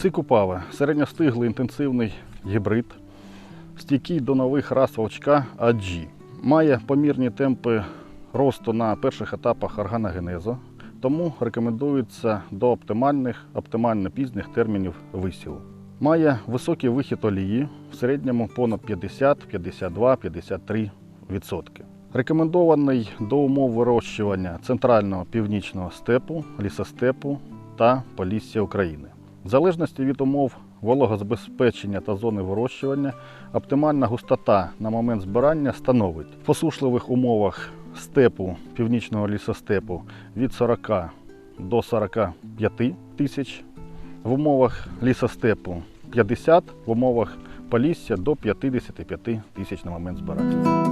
Сикупава середньостиглий інтенсивний гібрид, стійкий до нових рас вовчка AG. Має помірні темпи росту на перших етапах органогенезу, тому рекомендується до оптимальних, оптимально пізніх термінів висіву. Має високий вихід олії, в середньому понад 50, 52, 53 відсотки. Рекомендований до умов вирощування центрального північного степу, лісостепу та полісся України. В залежності від умов вологозабезпечення та зони вирощування, оптимальна густота на момент збирання становить в посушливих умовах степу північного лісостепу від 40 до 45 тисяч, в умовах лісостепу 50, в умовах полісся до 55 тисяч на момент збирання.